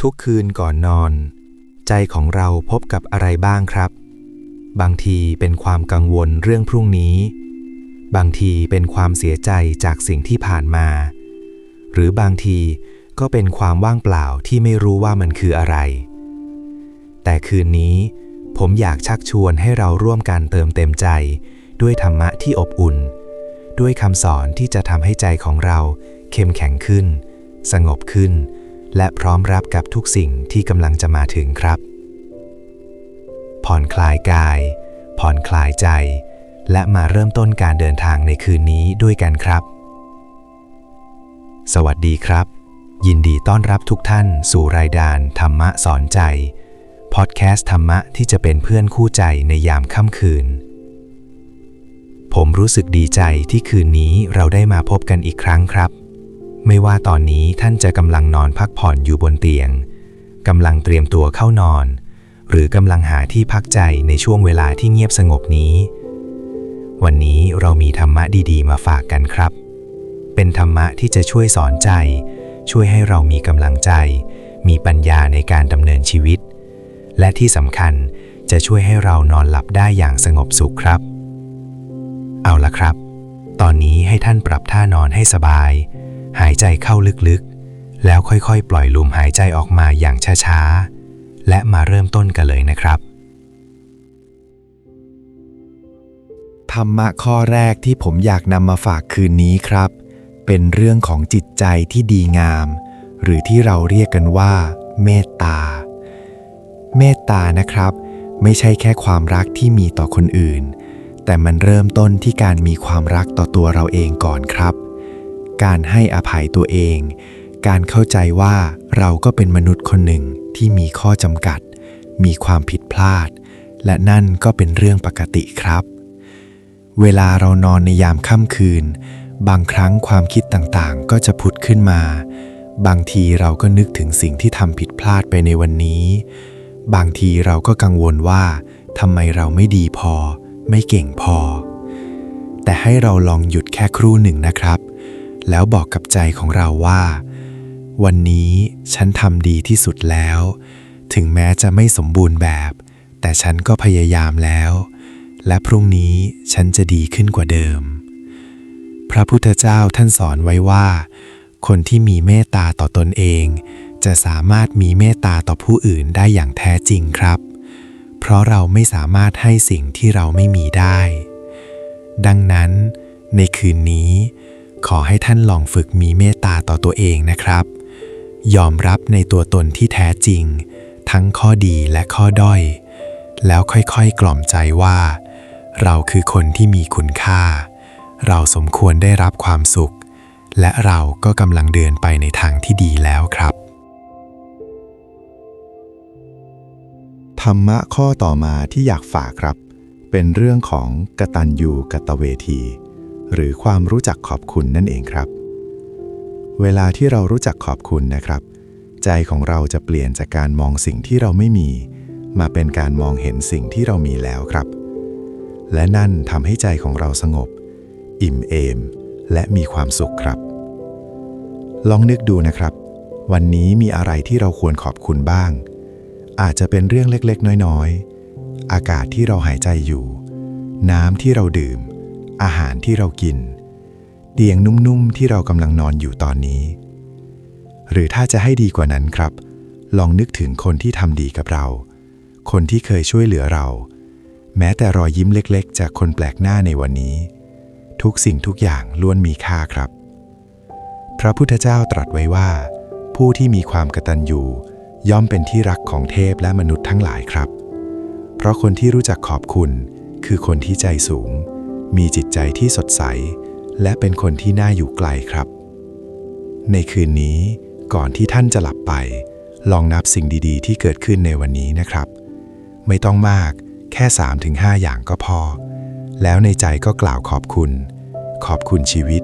ทุกคืนก่อนนอน ใจของเราพบกับอะไรบ้างครับ บางทีเป็นความกังวลเรื่องพรุ่งนี้ บางทีเป็นความเสียใจจากสิ่งที่ผ่านมา หรือบางทีก็เป็นความว่างเปล่าที่ไม่รู้ว่ามันคืออะไร แต่คืนนี้ผมอยากชักชวนให้เราร่วมกันเติมเต็มใจ ด้วยธรรมะที่อบอุ่น ด้วยคำสอนที่จะทำให้ใจของเราเข้มแข็งขึ้น สงบขึ้น และพร้อมรับกับทุกสิ่งที่กำลังจะมาถึงครับ ผ่อนคลายกาย ผ่อนคลายใจ และมาเริ่มต้นการเดินทางในคืนนี้ด้วยกันครับ สวัสดีครับ ยินดีต้อนรับทุกท่านสู่รายการธรรมะสอนใจ พอดแคสต์ธรรมะที่จะเป็นเพื่อนคู่ใจในยามค่ำคืน ผมรู้สึกดีใจที่คืนนี้เราได้มาพบกันอีกครั้งครับ ไม่ว่าตอนนี้ท่านจะกำลังนอนพักผ่อนอยู่บนเตียงกำลังเตรียมตัวเข้านอน หรือกำลังหาที่พักใจในช่วงเวลาที่เงียบสงบนี้ วันนี้เรามีธรรมะดีๆ มาฝากกันครับ เป็นธรรมะที่จะช่วยสอนใจ ช่วยให้เรามีกำลังใจ มีปัญญาในการดำเนินชีวิต และที่สำคัญจะช่วยให้เรานอนหลับได้อย่างสงบสุขครับ เอาละครับ ตอนนี้ให้ท่านปรับท่านอนให้สบาย หายใจเข้าลึกๆ แล้วค่อยๆ ปล่อยลมหายใจออกมาอย่างช้าๆ และมาเริ่มต้นกันเลยนะครับ ธรรมะข้อแรกที่ผมอยากนำมาฝากคืนนี้ครับ เป็นเรื่องของจิตใจที่ดีงาม หรือที่เราเรียกกันว่า เมตตา เมตตานะครับ ไม่ใช่แค่ความรักที่มีต่อคนอื่น แต่มันเริ่มต้นที่การมีความรักต่อตัวเราเองก่อนครับ การให้อภัยตัวเอง การเข้าใจว่าเราก็เป็นมนุษย์คนหนึ่งที่มีข้อจำกัด มีความผิดพลาด และนั่นก็เป็นเรื่องปกติครับ เวลาเรานอนในยามค่ำคืน บางครั้งความคิดต่างๆ ก็จะผุดขึ้นมา บางทีเราก็นึกถึงสิ่งที่ทำผิดพลาดไปในวันนี้ บางทีเราก็กังวลว่าทำไมเราไม่ดีพอ ไม่เก่งพอ แต่ให้เราลองหยุดแค่ครู่หนึ่งนะครับ แล้วบอกกับใจของเราว่า วันนี้ฉันทำดีที่สุดแล้ว ถึงแม้จะไม่สมบูรณ์แบบ แต่ฉันก็พยายามแล้ว และพรุ่งนี้ฉันจะดีขึ้นกว่าเดิม พระพุทธเจ้าท่านสอนไว้ว่า คนที่มีเมตตาต่อตนเอง จะสามารถมีเมตตาต่อผู้อื่นได้อย่างแท้จริงครับ เพราะเราไม่สามารถให้สิ่งที่เราไม่มีได้ ดังนั้น ในคืนนี้ ขอให้ท่านลองฝึกมีเมตตาต่อตัวเองนะครับ ยอมรับในตัวตนที่แท้จริง ทั้งข้อดีและข้อด้อย แล้วค่อยๆกล่อมใจว่า เราคือคนที่มีคุณค่า เราสมควรได้รับความสุข และเราก็กำลังเดินไปในทางที่ดีแล้วครับ ธรรมะข้อต่อมาที่อยากฝากครับ เป็นเรื่องของกตัญญูกตเวที หรือความรู้จักขอบคุณนั่นเองครับ เวลาที่เรารู้จักขอบคุณนะครับ ใจของเราจะเปลี่ยนจากการมองสิ่งที่เราไม่มี มาเป็นการมองเห็นสิ่งที่เรามีแล้วครับ และนั่นทำให้ใจของเราสงบ อิ่มเอม และมีความสุขครับ ลองนึกดูนะครับ วันนี้มีอะไรที่เราควรขอบคุณบ้าง อาจจะเป็นเรื่องเล็กๆ น้อยๆ อากาศที่เราหายใจอยู่ น้ำที่เราดื่ม อาหารที่เรากิน เตียงนุ่มๆที่เรากำลังนอนอยู่ตอนนี้ หรือถ้าจะให้ดีกว่านั้นครับ ลองนึกถึงคนที่ทำดีกับเรา คนที่เคยช่วยเหลือเรา แม้แต่รอยยิ้มเล็กๆ จากคนแปลกหน้าในวันนี้ ทุกสิ่งทุกอย่างล้วนมีค่าครับ พระพุทธเจ้าตรัสไว้ว่า ผู้ที่มีความกตัญญูย่อมเป็นที่รักของเทพและมนุษย์ทั้งหลายครับ เพราะคนที่รู้จักขอบคุณคือคนที่ใจสูง มีจิตใจที่สดใส และเป็นคนที่น่าอยู่ไกลครับ ในคืนนี้ก่อนที่ท่านจะหลับไป ลองนับสิ่งดีๆ ที่เกิดขึ้นในวันนี้นะครับ ไม่ต้องมากแค่ 3-5 อย่างก็พอ แล้วในใจก็กล่าวขอบคุณ ขอบคุณชีวิต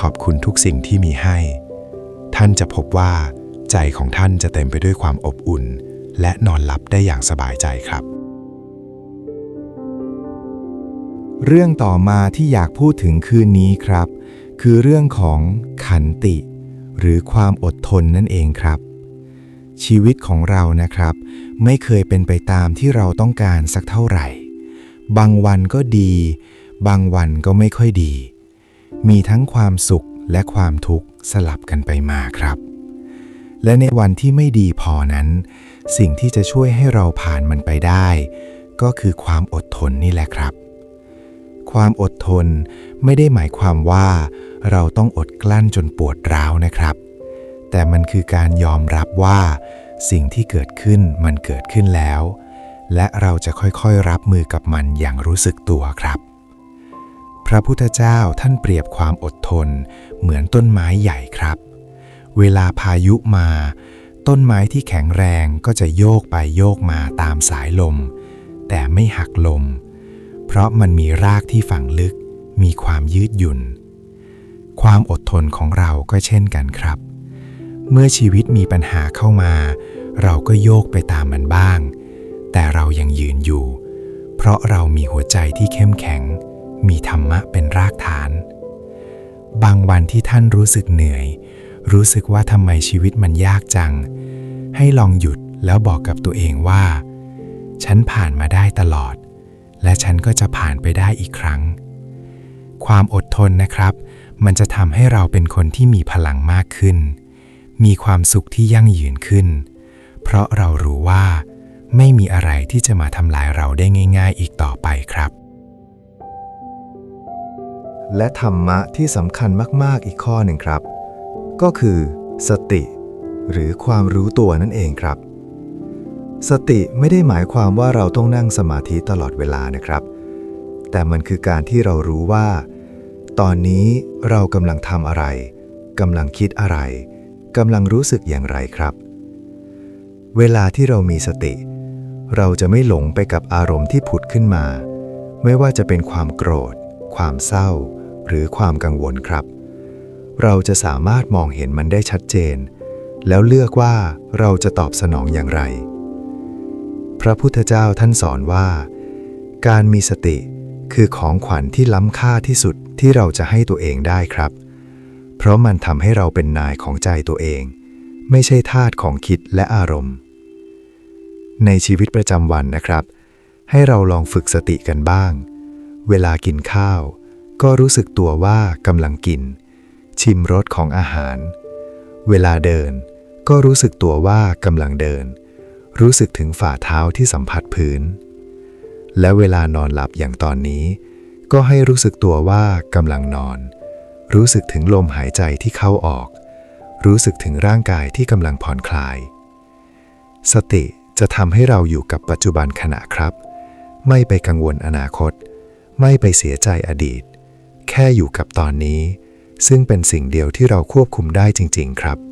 ขอบคุณทุกสิ่งที่มีให้ ท่านจะพบว่าใจของท่านจะเต็มไปด้วยความอบอุ่น และนอนหลับได้อย่างสบายใจครับ เรื่องต่อมาที่อยากพูดถึงคืนนี้ครับ คือเรื่องของขันติ หรือความอดทนนั่นเองครับ ชีวิตของเรานะครับ ไม่เคยเป็นไปตามที่เราต้องการสักเท่าไหร่ บางวันก็ดี บางวันก็ไม่ค่อยดี มีทั้งความสุขและความทุกข์สลับกันไปมาครับ และในวันที่ไม่ดีพอนั้น สิ่งที่จะช่วยให้เราผ่านมันไปได้ ก็คือความอดทนนี่แหละครับ ความอดทน ไม่ได้หมายความว่า เราต้องอดกลั้นจนปวดร้าวนะครับ แต่มันคือการยอมรับว่า สิ่งที่เกิดขึ้นมันเกิดขึ้นแล้ว และเราจะค่อยๆรับมือกับมันอย่างรู้สึกตัวครับ พระพุทธเจ้าท่านเปรียบความอดทน เหมือนต้นไม้ใหญ่ครับ เวลาพายุมา ต้นไม้ที่แข็งแรงก็จะโยกไปโยกมาตามสายลม แต่ไม่หักลม เพราะมันมีรากที่ฝังลึก มีความยืดหยุ่น ความอดทนของเราก็เช่นกันครับ เมื่อชีวิตมีปัญหาเข้ามา เราก็โยกไปตามมันบ้าง แต่เรายังยืนอยู่ เพราะเรามีหัวใจที่เข้มแข็ง มีธรรมะเป็นรากฐาน บางวันที่ท่านรู้สึกเหนื่อย รู้สึกว่าทำไมชีวิตมันยากจัง ให้ลองหยุดแล้วบอกกับตัวเองว่า ฉันผ่านมาได้ตลอด และฉันก็จะผ่านไปได้อีกครั้ง ความอดทนนะครับ มันจะทำให้เราเป็นคนที่มีพลังมากขึ้น มีความสุขที่ยั่งยืนขึ้น เพราะเรารู้ว่า ไม่มีอะไรที่จะมาทำลายเราได้ง่าย ๆ อีกต่อไปครับ และธรรมะที่สำคัญมากๆอีกข้อหนึ่งครับ ก็คือ สติ หรือความรู้ตัวนั่นเองครับ สติไม่ได้หมายความว่าเราต้องนั่งสมาธิตลอดเวลานะครับ แต่มันคือการที่เรารู้ว่า ตอนนี้เรากำลังทำอะไรกำลังคิดอะไรกำลังรู้สึกอย่างไรครับ เวลาที่เรามีสติ เราจะไม่หลงไปกับอารมณ์ที่ผุดขึ้นมา ไม่ว่าจะเป็นความโกรธ ความเศร้า หรือความกังวลครับ เราจะสามารถมองเห็นมันได้ชัดเจน แล้วเลือกว่าเราจะตอบสนองอย่างไร พระพุทธเจ้าท่านสอนว่า การมีสติคือของขวัญที่ล้ำค่าที่สุดที่เราจะให้ตัวเองได้ครับ เพราะมันทำให้เราเป็นนายของใจตัวเอง ไม่ใช่ทาสของคิดและอารมณ์ ในชีวิตประจำวันนะครับ ให้เราลองฝึกสติกันบ้าง เวลากินข้าว ก็รู้สึกตัวว่ากำลังกิน ชิมรสของอาหาร เวลาเดิน ก็รู้สึกตัวว่ากำลังเดิน รู้สึกถึงฝ่าเท้าที่สัมผัสพื้น และเวลานอนหลับอย่างตอนนี้ ก็ให้รู้สึกตัวว่ากำลังนอน รู้สึกถึงลมหายใจที่เข้าออก รู้สึกถึงร่างกายที่กำลังผ่อนคลาย สติจะทำให้เราอยู่กับปัจจุบันขณะครับ ไม่ไปกังวลอนาคต ไม่ไปเสียใจอดีต แค่อยู่กับตอนนี้ ซึ่งเป็นสิ่งเดียวที่เราควบคุมได้จริง ๆ ครับ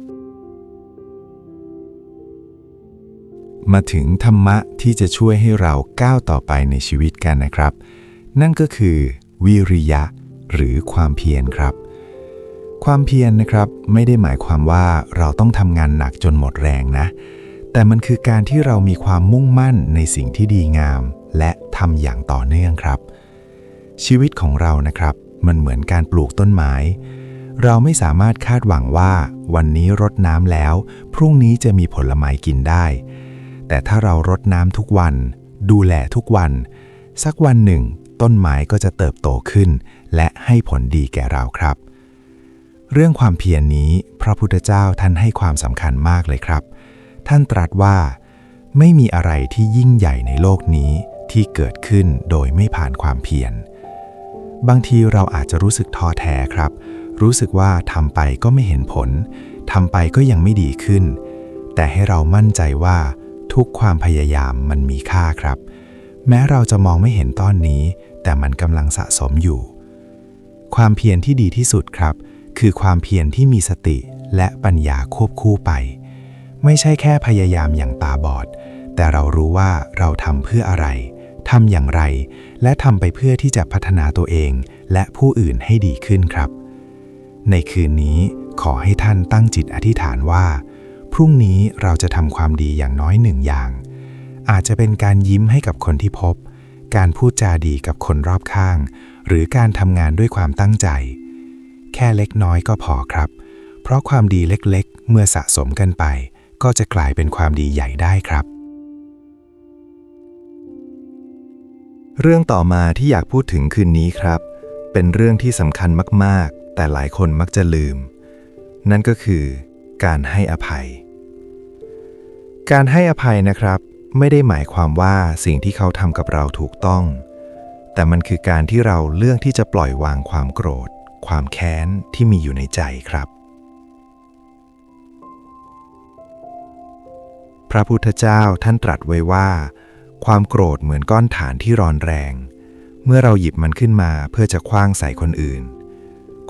มาถึงธรรมะที่จะช่วยให้เราก้าวต่อไปในชีวิตกันนะครับ นั่นก็คือวิริยะ หรือความเพียรครับ ความเพียรนะครับไม่ได้หมายความว่าเราต้องทำงานหนักจนหมดแรงนะ แต่มันคือการที่เรามีความมุ่งมั่นในสิ่งที่ดีงาม และทำอย่างต่อเนื่องครับ ชีวิตของเรานะครับ มันเหมือนการปลูกต้นไม้เราไม่สามารถคาดหวังว่า วันนี้รดน้ำแล้ว พรุ่งนี้จะมีผลไม้กินได้ แต่ถ้าเรารดน้ำทุกวัน ดูแลทุกวัน สักวันหนึ่ง ต้นไม้ก็จะเติบโตขึ้น และให้ผลดีแก่เราครับ เรื่องความเพียรนนี้พระพุทธเจ้าท่านให้ความสำคัญมากเลยครับ ท่านตรัสว่า ไม่มีอะไรที่ยิ่งใหญ่ในโลกนี้ที่เกิดขึ้นโดยไม่ผ่านความเพียร บางทีเราอาจจะรู้สึกท้อแท้ครับ รู้สึกว่าทำไปก็ไม่เห็นผลทำไปก็ยังไม่ดีขึ้น แต่ให้เรามั่นใจว่า ทุกความพยายามมันมีค่าครับ แม้เราจะมองไม่เห็นตอนนี้ แต่มันกำลังสะสมอยู่ ความเพียรที่ดีที่สุดครับ คือความเพียรที่มีสติและปัญญาควบคู่ไป ไม่ใช่แค่พยายามอย่างตาบอด แต่เรารู้ว่าเราทำเพื่ออะไรทำอย่างไร และทำไปเพื่อที่จะพัฒนาตัวเองและผู้อื่นให้ดีขึ้นครับ ในคืนนี้ขอให้ท่านตั้งจิตอธิษฐานว่า รุ่งนี้เราจะทำความดีอย่างน้อยหนึ่งอย่าง อาจจะเป็นการยิ้มให้กับคนที่พบ การพูดจาดีกับคนรอบข้าง หรือการทำงานด้วยความตั้งใจ แค่เล็กน้อยก็พอครับ เพราะความดีเล็กๆ เมื่อสะสมกันไป ก็จะกลายเป็นความดีใหญ่ได้ครับ เรื่องต่อมาที่อยากพูดถึงคืนนี้ครับ เป็นเรื่องที่สำคัญมากๆ แต่หลายคนมักจะลืม นั่นก็คือการให้อภัย การให้อภัยนะครับ ไม่ได้หมายความว่าสิ่งที่เขาทำกับเราถูกต้อง แต่มันคือการที่เราเลือกที่จะปล่อยวางความโกรธ ความแค้นที่มีอยู่ในใจครับ พระพุทธเจ้าท่านตรัสไว้ว่า ความโกรธเหมือนก้อนฐานที่ร้อนแรง เมื่อเราหยิบมันขึ้นมาเพื่อจะคว้างใส่คนอื่น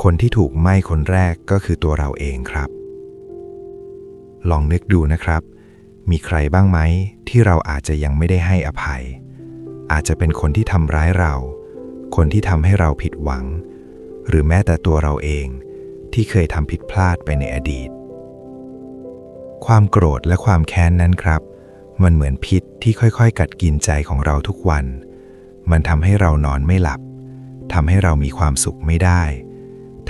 คนที่ถูกไหม้คนแรกก็คือตัวเราเองครับ ลองนึกดูนะครับ มีใครบ้างไหมที่เราอาจจะยังไม่ได้ให้อภัย อาจจะเป็นคนที่ทำร้ายเรา คนที่ทำให้เราผิดหวัง หรือแม้แต่ตัวเราเองที่เคยทำผิดพลาดไปในอดีต ความโกรธและความแค้นนั้นครับ มันเหมือนพิษที่ค่อยๆ กัดกินใจของเราทุกวัน มันทำให้เรานอนไม่หลับทำให้เรามีความสุขไม่ได้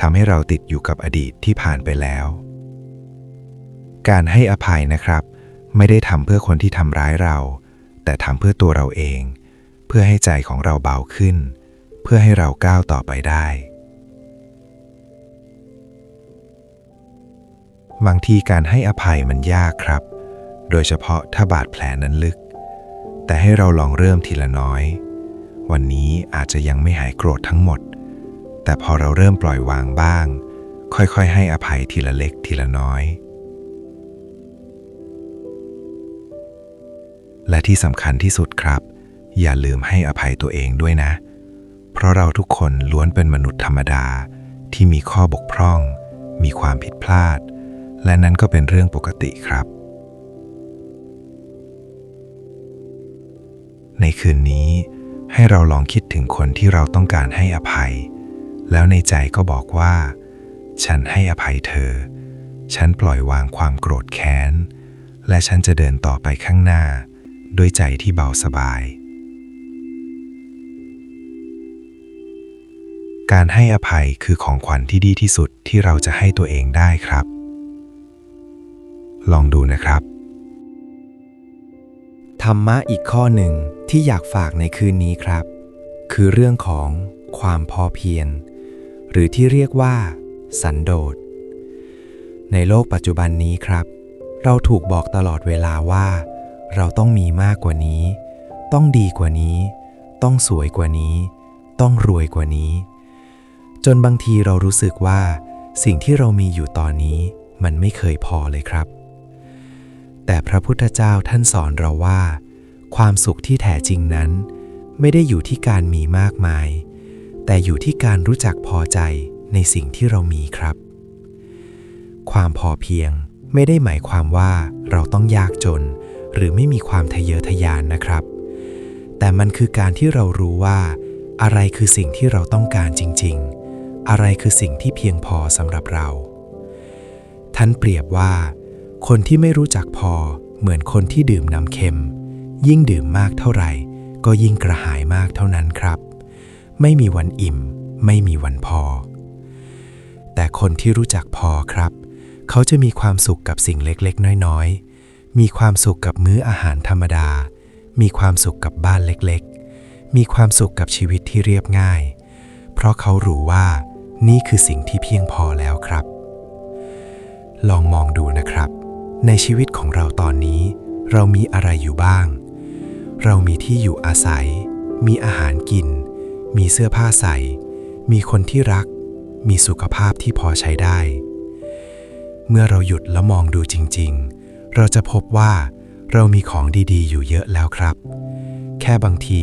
ทำให้เราติดอยู่กับอดีตที่ผ่านไปแล้ว การให้อภัยนะครับ ไม่ได้ทำเพื่อคนที่ทำร้ายเรา แต่ทำเพื่อตัวเราเอง เพื่อให้ใจของเราเบาขึ้น เพื่อให้เราก้าวต่อไปได้ บางทีการให้อภัยมันยากครับ โดยเฉพาะถ้าบาดแผลนั้นลึก แต่ให้เราลองเริ่มทีละน้อย วันนี้อาจจะยังไม่หายโกรธทั้งหมด แต่พอเราเริ่มปล่อยวางบ้าง ค่อยๆ ให้อภัยทีละเล็กทีละน้อย และที่สำคัญที่สุดครับ อย่าลืมให้อภัยตัวเองด้วยนะ เพราะเราทุกคนล้วนเป็นมนุษย์ธรรมดา ที่มีข้อบกพร่อง มีความผิดพลาด และนั้นก็เป็นเรื่องปกติครับ ในคืนนี้ ให้เราลองคิดถึงคนที่เราต้องการให้อภัย แล้วในใจก็บอกว่า ฉันให้อภัยเธอ ฉันปล่อยวางความโกรธแค้น และฉันจะเดินต่อไปข้างหน้า ด้วยใจที่เบาสบาย การให้อภัยคือของขวัญที่ดีที่สุดที่เราจะให้ตัวเองได้ครับ ลองดูนะครับ ธรรมะอีกข้อหนึ่งที่อยากฝากในคืนนี้ครับ คือเรื่องของความพอเพียงหรือที่เรียกว่า สันโดษ ในโลกปัจจุบันนี้ครับ เราถูกบอกตลอดเวลาว่า เราต้องมีมากกว่านี้ ต้องดีกว่านี้ ต้องสวยกว่านี้ ต้องรวยกว่านี้ จนบางทีเรารู้สึกว่า สิ่งที่เรามีอยู่ตอนนี้มันไม่เคยพอเลยครับ แต่พระพุทธเจ้าท่านสอนเราว่า ความสุขที่แท้จริงนั้น ไม่ได้อยู่ที่การมีมากมาย แต่อยู่ที่การรู้จักพอใจในสิ่งที่เรามีครับ ความพอเพียงไม่ได้หมายความว่าเราต้องยากจน หรือไม่มีความทะเยอทะยานนะครับ แต่มันคือการที่เรารู้ว่า อะไรคือสิ่งที่เราต้องการจริง ๆ อะไรคือสิ่งที่เพียงพอสำหรับเรา ท่านเปรียบว่า คนที่ไม่รู้จักพอเหมือนคนที่ดื่มน้ำเค็ม ยิ่งดื่มมากเท่าไหร่ ก็ยิ่งกระหายมากเท่านั้นครับ ไม่มีวันอิ่ม ไม่มีวันพอ แต่คนที่รู้จักพอครับ เขาจะมีความสุขกับสิ่งเล็กๆ น้อยๆ มีความสุขกับมื้ออาหารธรรมดา มีความสุขกับบ้านเล็กๆ มีความสุขกับชีวิตที่เรียบง่าย เพราะเขารู้ว่านี่คือสิ่งที่เพียงพอแล้วครับ ลองมองดูนะครับ ในชีวิตของเราตอนนี้ เรามีอะไรอยู่บ้าง เรามีที่อยู่อาศัย มีอาหารกิน มีเสื้อผ้าใส่ มีคนที่รัก มีสุขภาพที่พอใช้ได้ เมื่อเราหยุดแล้วมองดูจริง ๆ เราจะพบว่าเรามีของดีๆ อยู่เยอะแล้วครับ แค่บางที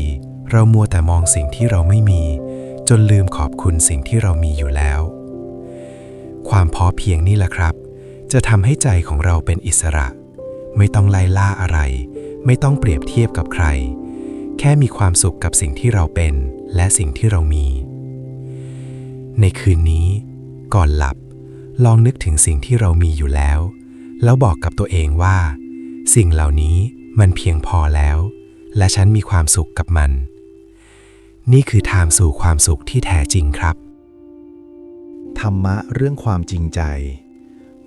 เรามัวแต่มองสิ่งที่เราไม่มี จนลืมขอบคุณสิ่งที่เรามีอยู่แล้ว ความพอเพียงนี่แหละครับ จะทำให้ใจของเราเป็นอิสระ ไม่ต้องไล่ล่าอะไร ไม่ต้องเปรียบเทียบกับใคร แค่มีความสุขกับสิ่งที่เราเป็น และสิ่งที่เรามี ในคืนนี้ ก่อนหลับ ลองนึกถึงสิ่งที่เรามีอยู่แล้ว แล้วบอกกับตัวเองว่า สิ่งเหล่านี้มันเพียงพอแล้ว และฉันมีความสุขกับมัน นี่คือทางสู่ความสุขที่แท้จริงครับ ธรรมะเรื่องความจริงใจ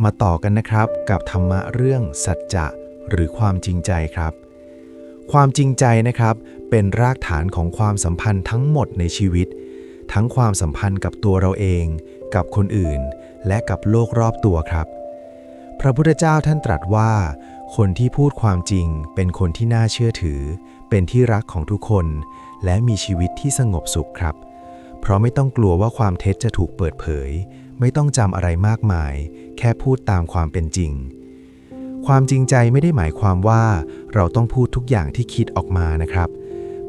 มาต่อกันนะครับกับธรรมะเรื่องสัจจะหรือความจริงใจครับ ความจริงใจนะครับ เป็นรากฐานของความสัมพันธ์ทั้งหมดในชีวิต ทั้งความสัมพันธ์กับตัวเราเอง กับคนอื่น และกับโลกรอบตัวครับ พระพุทธเจ้าท่านตรัสว่า คนที่พูดความจริงเป็นคนที่น่าเชื่อถือ เป็นที่รักของทุกคน และมีชีวิตที่สงบสุขครับ เพราะไม่ต้องกลัวว่าความเท็จจะถูกเปิดเผย ไม่ต้องจำอะไรมากมาย แค่พูดตามความเป็นจริง ความจริงใจไม่ได้หมายความว่า เราต้องพูดทุกอย่างที่คิดออกมานะครับ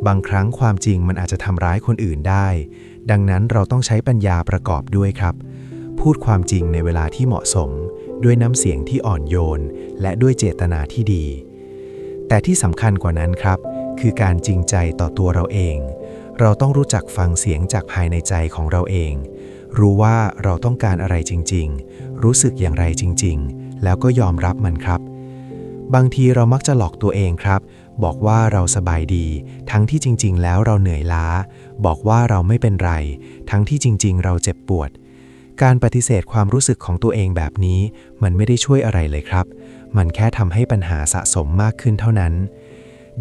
บางครั้งความจริงมันอาจจะทำร้ายคนอื่นได้ ดังนั้นเราต้องใช้ปัญญาประกอบด้วยครับ พูดความจริงในเวลาที่เหมาะสม ด้วยน้ำเสียงที่อ่อนโยน และด้วยเจตนาที่ดี แต่ที่สำคัญกว่านั้นครับ คือการจริงใจต่อตัวเราเอง เราต้องรู้จักฟังเสียงจากภายในใจของเราเอง รู้ว่าเราต้องการอะไรจริง ๆ รู้สึกอย่างไรจริง ๆ แล้วก็ยอมรับมันครับ บางทีเรามักจะหลอกตัวเองครับ บอกว่าเราสบายดี ทั้งที่จริง ๆ แล้วเราเหนื่อยล้า บอกว่าเราไม่เป็นไร ทั้งที่จริง ๆ เราเจ็บปวด การปฏิเสธความรู้สึกของตัวเองแบบนี้ มันไม่ได้ช่วยอะไรเลยครับ มันแค่ทำให้ปัญหาสะสมมากขึ้นเท่านั้น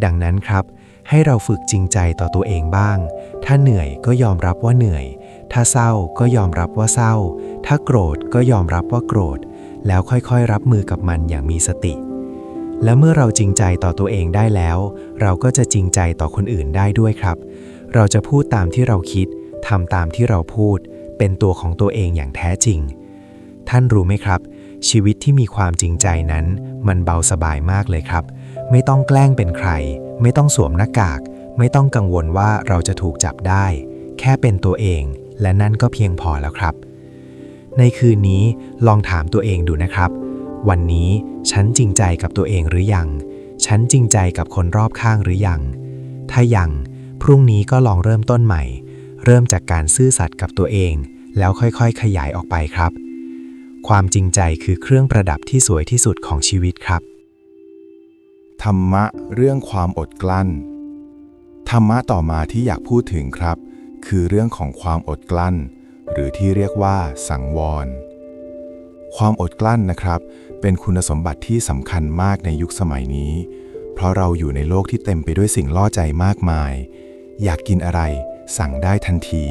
ดังนั้นครับ ให้เราฝึกจริงใจต่อตัวเองบ้าง ถ้าเหนื่อยก็ยอมรับว่าเหนื่อย ถ้าเศร้าก็ยอมรับว่าเศร้า ถ้าโกรธก็ยอมรับว่าโกรธ แล้วค่อยๆ รับมือกับมันอย่างมีสติ และเมื่อเราจริงใจต่อตัวเองได้แล้ว เราก็จะจริงใจต่อคนอื่นได้ด้วยครับ เราจะพูดตามที่เราคิดทำตามที่เราพูด เป็นตัวของตัวเองอย่างแท้จริง ท่านรู้ไหมครับ ชีวิตที่มีความจริงใจนั้น มันเบาสบายมากเลยครับ ไม่ต้องแกล้งเป็นใคร ไม่ต้องสวมหน้ากาก ไม่ต้องกังวลว่าเราจะถูกจับได้ แค่เป็นตัวเอง และนั่นก็เพียงพอแล้วครับ ในคืนนี้ลองถามตัวเองดูนะครับ วันนี้ฉันจริงใจกับตัวเองหรือยัง ฉันจริงใจกับคนรอบข้างหรือยัง ถ้ายังพรุ่งนี้ก็ลองเริ่มต้นใหม่ เริ่มจากการซื่อสัตย์กับตัวเอง แล้วค่อยๆ ขยายออกไปครับ ความจริงใจคือเครื่องประดับที่สวยที่สุดของชีวิตครับ ธรรมะเรื่องความอดกลั้น ธรรมะต่อมาที่อยากพูดถึงครับ คือเรื่องของความอดกลั้น หรือที่เรียกว่า สังวร ความอดกลั้นนะครับ เป็นคุณสมบัติที่สำคัญมากในยุคสมัยนี้ เพราะเราอยู่ในโลกที่เต็มไปด้วยสิ่งล่อใจมากมาย อยากกินอะไร สั่งได้ทันที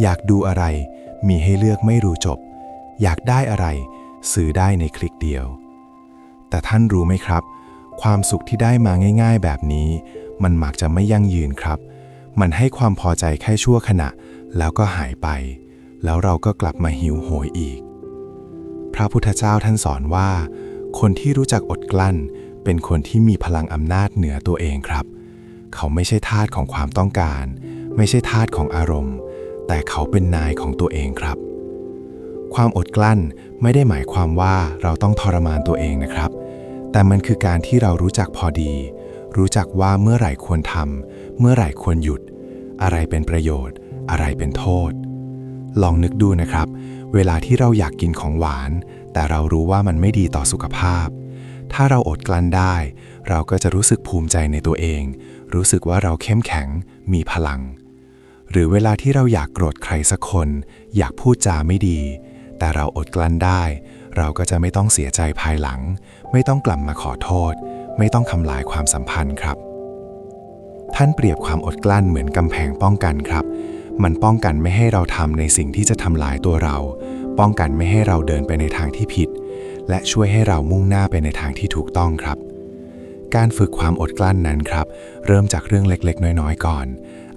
อยากดูอะไร มีให้เลือกไม่รู้จบ อยากได้อะไร ซื้อได้ในคลิกเดียว แต่ท่านรู้ไหมครับ ความสุขที่ได้มาง่าย ๆ แบบนี้ มันมักจะไม่ยั่งยืนครับ มันให้ความพอใจแค่ชั่วขณะ แล้วก็หายไป แล้วเราก็กลับมาหิวโหยอีก พระพุทธเจ้าท่านสอนว่า คนที่รู้จักอดกลั้น เป็นคนที่มีพลังอำนาจเหนือตัวเองครับ เขาไม่ใช่ทาสของความต้องการ ไม่ใช่ทาสของอารมณ์ แต่เขาเป็นนายของตัวเองครับ ความอดกลั้นไม่ได้หมายความว่าเราต้องทรมานตัวเองนะครับ แต่มันคือการที่เรารู้จักพอดี รู้จักว่าเมื่อไหร่ควรทำเมื่อไหร่ควรหยุด อะไรเป็นประโยชน์ อะไรเป็นโทษ ลองนึกดูนะครับ เวลาที่เราอยากกินของหวาน แต่เรารู้ว่ามันไม่ดีต่อสุขภาพ ถ้าเราอดกลั้นได้ เราก็จะรู้สึกภูมิใจในตัวเอง รู้สึกว่าเราเข้มแข็ง มีพลัง หรือเวลาที่เราอยากโกรธใครสักคน อยากพูดจาไม่ดี แต่เราอดกลั้นได้ เราก็จะไม่ต้องเสียใจภายหลัง ไม่ต้องกลับมาขอโทษ ไม่ต้องทำลายความสัมพันธ์ครับ ท่านเปรียบความอดกลั้นเหมือนกำแพงป้องกันครับ มันป้องกันไม่ให้เราทำในสิ่งที่จะทำลายตัวเรา ป้องกันไม่ให้เราเดินไปในทางที่ผิด และช่วยให้เรามุ่งหน้าไปในทางที่ถูกต้องครับการฝึกความอดกลั้นนั้นครับ เริ่มจากเรื่องเล็กๆ น้อยๆ ก่อน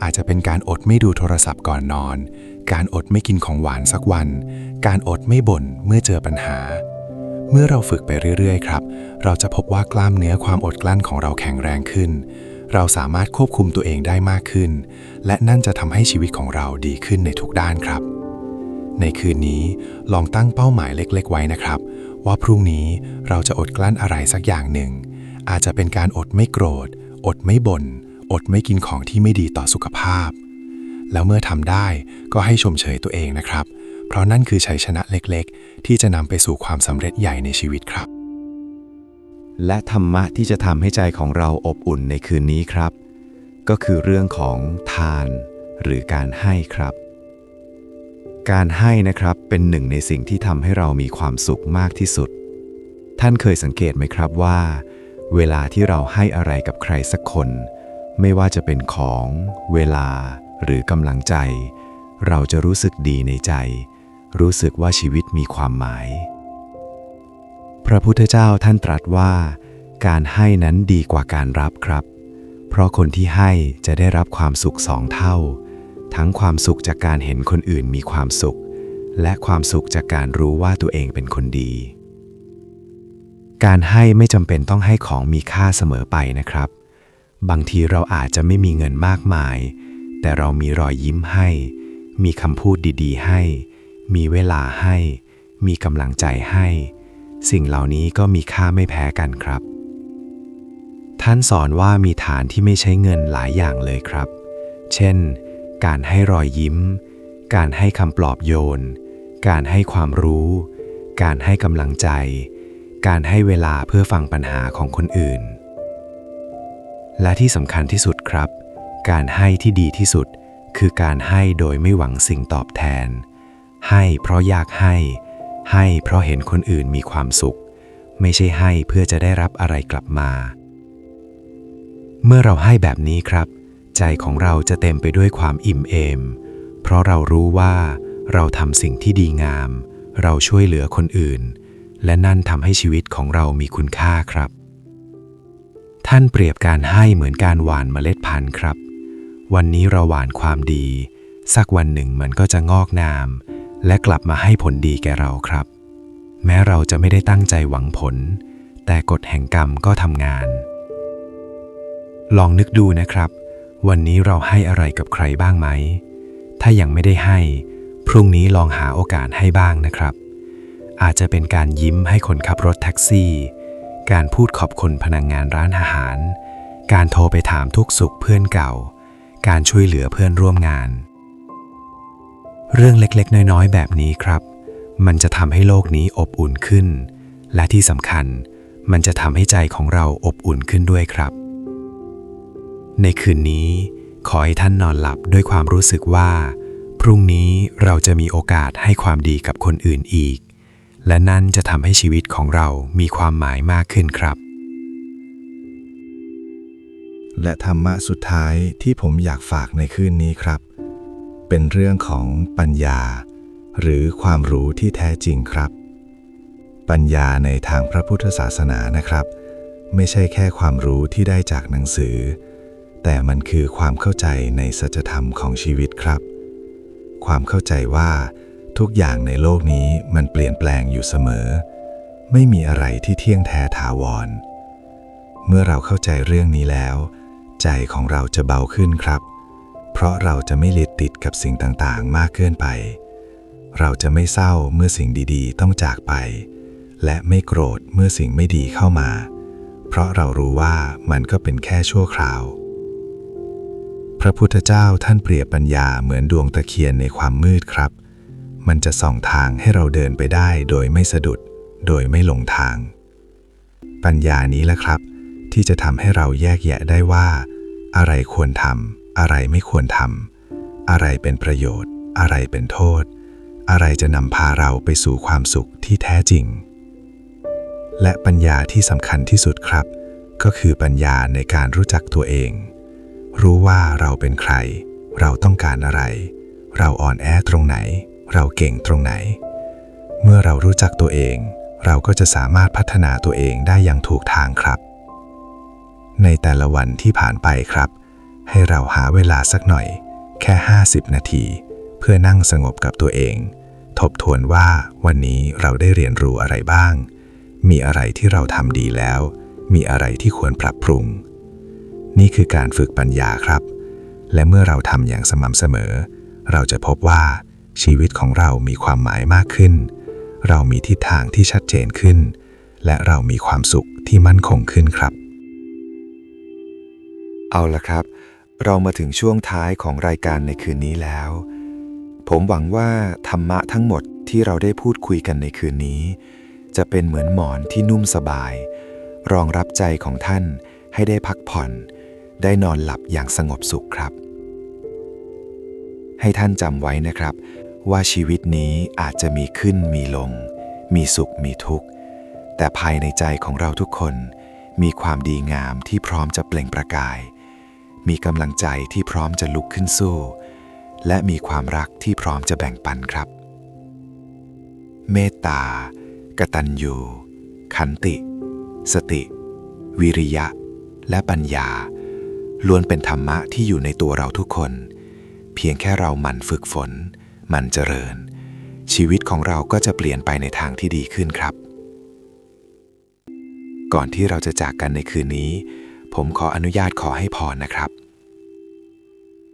อาจจะเป็นการอดไม่ดูโทรศัพท์ก่อนนอน การอดไม่กินของหวานสักวัน การอดไม่บ่นเมื่อเจอปัญหา เมื่อเราฝึกไปเรื่อยๆ ครับ เราจะพบว่ากล้ามเนื้อความอดกลั้นของเราแข็งแรงขึ้น เราสามารถควบคุมตัวเองได้มากขึ้น และนั่นจะทำให้ชีวิตของเราดีขึ้นในทุกด้านครับ ในคืนนี้ลองตั้งเป้าหมายเล็ก ๆ ไว้นะครับ ว่าพรุ่งนี้เราจะอดกลั้นอะไรสักอย่างหนึ่ง อาจจะเป็นการอดไม่โกรธ อดไม่บน่น อดไม่กินของที่ไม่ดีต่อสุขภาพ แล้วเมื่อทำได้ก็ให้ชมเชยตัวเองนะครับ เพราะนั่นคือชัยชนะเล็กๆ ที่จะนำไปสู่ความสำเร็จใหญ่ในชีวิตครับ และธรรมะที่จะทำให้ใจของเราอบอุ่นในคืนนี้ครับ ก็คือเรื่องของทาน หรือการให้ครับ การให้นะครับเป็นหนึ่งในสิ่งที่ทำให้เรามีความสุขมากที่สุด ท่านเคยสังเกตไหมครับว่า เวลาที่เราให้อะไรกับใครสักคน ไม่ว่าจะเป็นของ เวลา หรือกำลังใจ เราจะรู้สึกดีในใจ รู้สึกว่าชีวิตมีความหมาย พระพุทธเจ้าท่านตรัสว่า การให้นั้นดีกว่าการรับครับ เพราะคนที่ให้จะได้รับความสุขสองเท่า ทั้งความสุขจากการเห็นคนอื่นมีความสุข และความสุขจากการรู้ว่าตัวเองเป็นคนดีการให้ไม่จำเป็นต้องให้ของมีค่าเสมอไปนะครับ บางทีเราอาจจะไม่มีเงินมากมาย แต่เรามีรอยยิ้มให้ มีคำพูดดีๆ ให้ มีเวลาให้ มีกำลังใจให้ สิ่งเหล่านี้ก็มีค่าไม่แพ้กันครับ ท่านสอนว่ามีฐานที่ไม่ใช้เงินหลายอย่างเลยครับ เช่น การให้รอยยิ้ม การให้คำปลอบโยน การให้ความรู้ การให้กำลังใจ การให้เวลาเพื่อฟังปัญหาของคนอื่น และที่สำคัญที่สุดครับ การให้ที่ดีที่สุด คือการให้โดยไม่หวังสิ่งตอบแทน ให้เพราะอยากให้ ให้เพราะเห็นคนอื่นมีความสุข ไม่ใช่ให้เพื่อจะได้รับอะไรกลับมา เมื่อเราให้แบบนี้ครับ ใจของเราจะเต็มไปด้วยความอิ่มเอม เพราะเรารู้ว่าเราทำสิ่งที่ดีงาม เราช่วยเหลือคนอื่น และนั่นทำให้ชีวิตของเรามีคุณค่าครับ ท่านเปรียบการให้เหมือนการหว่านเมล็ดพันธุ์ครับ วันนี้เราหว่านความดี สักวันหนึ่งมันก็จะงอกงาม และกลับมาให้ผลดีแก่เราครับ แม้เราจะไม่ได้ตั้งใจหวังผล แต่กฎแห่งกรรมก็ทำงาน ลองนึกดูนะครับ วันนี้เราให้อะไรกับใครบ้างไหม ถ้ายังไม่ได้ให้ พรุ่งนี้ลองหาโอกาสให้บ้างนะครับ อาจจะเป็นการยิ้มให้คนขับรถแท็กซี่ การพูดขอบคุณพนักงงานร้านอาหาร การโทรไปถามทุกสุขเพื่อนเก่า การช่วยเหลือเพื่อนร่วมงาน เรื่องเล็กๆ น้อยๆ แบบนี้ครับ มันจะทำให้โลกนี้อบอุ่นขึ้น และที่สำคัญมันจะทำให้ใจของเราอบอุ่นขึ้นด้วยครับ ในคืนนี้ ขอให้ท่านนอนหลับด้วยความรู้สึกว่า พรุ่งนี้เราจะมีโอกาสให้ความดีกับคนอื่นอีก และนั่นจะทำให้ชีวิตของเรามีความหมายมากขึ้นครับ และธรรมะสุดท้ายที่ผมอยากฝากในคืนนี้ครับ เป็นเรื่องของปัญญา หรือความรู้ที่แท้จริงครับ ปัญญาในทางพระพุทธศาสนานะครับ ไม่ใช่แค่ความรู้ที่ได้จากหนังสือ แต่มันคือความเข้าใจในสัจธรรมของชีวิตครับ ความเข้าใจว่า ทุกอย่างในโลกนี้มันเปลี่ยนแปลงอยู่เสมอ ไม่มีอะไรที่เที่ยงแท้ถาวร เมื่อเราเข้าใจเรื่องนี้แล้ว ใจของเราจะเบาขึ้นครับ เพราะเราจะไม่ลิดติดกับสิ่งต่างๆ มากเกินไป เราจะไม่เศร้าเมื่อสิ่งดีๆ ต้องจากไป และไม่โกรธเมื่อสิ่งไม่ดีเข้ามา เพราะเรารู้ว่ามันก็เป็นแค่ชั่วคราว พระพุทธเจ้าท่านเปรียบปัญญาเหมือนดวงตะเคียนในความมืดครับ มันจะส่องทางให้เราเดินไปได้โดยไม่สะดุด โดยไม่หลงทาง ปัญญานี้แหละครับ ที่จะทำให้เราแยกแยะได้ว่า อะไรควรทำอะไรไม่ควรทำอะไรเป็นประโยชน์ อะไรเป็นโทษ อะไรจะนำพาเราไปสู่ความสุขที่แท้จริง และปัญญาที่สำคัญที่สุดครับ ก็คือปัญญาในการรู้จักตัวเอง รู้ว่าเราเป็นใคร เราต้องการอะไร เราอ่อนแอตรงไหน เราเก่งตรงไหน เมื่อเรารู้จักตัวเอง เราก็จะสามารถพัฒนาตัวเองได้อย่างถูกทางครับ ในแต่ละวันที่ผ่านไปครับ ให้เราหาเวลาสักหน่อย แค่ 50 นาที เพื่อนั่งสงบกับตัวเอง ทบทวนว่าวันนี้เราได้เรียนรู้อะไรบ้าง มีอะไรที่เราทำดีแล้ว มีอะไรที่ควรปรับปรุง นี่คือการฝึกปัญญาครับ และเมื่อเราทำอย่างสม่ำเสมอ เราจะพบว่า ชีวิตของเรามีความหมายมากขึ้น เรามีทิศทางที่ชัดเจนขึ้น และเรามีความสุขที่มั่นคงขึ้นครับ เอาละครับ เรามาถึงช่วงท้ายของรายการในคืนนี้แล้ว ผมหวังว่าธรรมะทั้งหมดที่เราได้พูดคุยกันในคืนนี้ จะเป็นเหมือนหมอนที่นุ่มสบาย รองรับใจของท่านให้ได้พักผ่อน ได้นอนหลับอย่างสงบสุขครับ ให้ท่านจำไว้นะครับ ว่าชีวิตนี้อาจจะมีขึ้นมีลง มีสุขมีทุกข์ แต่ภายในใจของเราทุกคนมีความดีงามที่พร้อมจะเปล่งประกาย มีกำลังใจที่พร้อมจะลุกขึ้นสู้ และมีความรักที่พร้อมจะแบ่งปันครับ เมตตากตัญญู ขันติ สติ วิริยะ และปัญญา ล้วนเป็นธรรมะที่อยู่ในตัวเราทุกคน เพียงแค่เราหมั่นฝึกฝน มั่นเจริญ ชีวิตของเราก็จะเปลี่ยนไปในทางที่ดีขึ้นครับ ก่อนที่เราจะจากกันในคืนนี้ ผมขออนุญาตขอให้พรนะครับ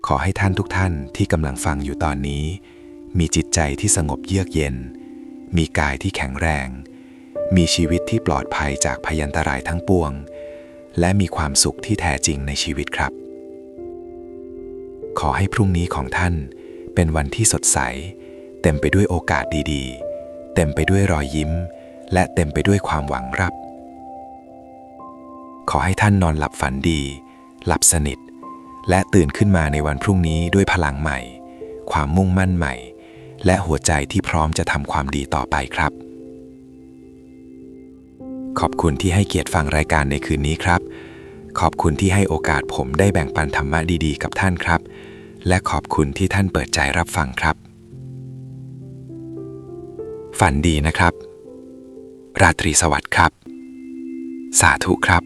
ขอให้ท่านทุกท่านที่กำลังฟังอยู่ตอนนี้ มีจิตใจที่สงบเยือกเย็น มีกายที่แข็งแรง มีชีวิตที่ปลอดภัยจากพยันตรายทั้งปวง และมีความสุขที่แท้จริงในชีวิตครับขอให้พรุ่งนี้ของท่าน เป็นวันที่สดใส เต็มไปด้วยโอกาสดีๆ เต็มไปด้วยรอยยิ้ม และเต็มไปด้วยความหวังรับ ขอให้ท่านนอนหลับฝันดี หลับสนิท และตื่นขึ้นมาในวันพรุ่งนี้ด้วยพลังใหม่ ความมุ่งมั่นใหม่ และหัวใจที่พร้อมจะทำความดีต่อไปครับ ขอบคุณที่ให้เกียรติฟังรายการในคืนนี้ครับ ขอบคุณที่ให้โอกาสผมได้แบ่งปันธรรมะดีๆ กับท่านครับ และขอบคุณที่ท่านเปิดใจรับฟังครับ ฝันดีนะครับ ราตรีสวัสดิ์ครับ สาธุครับ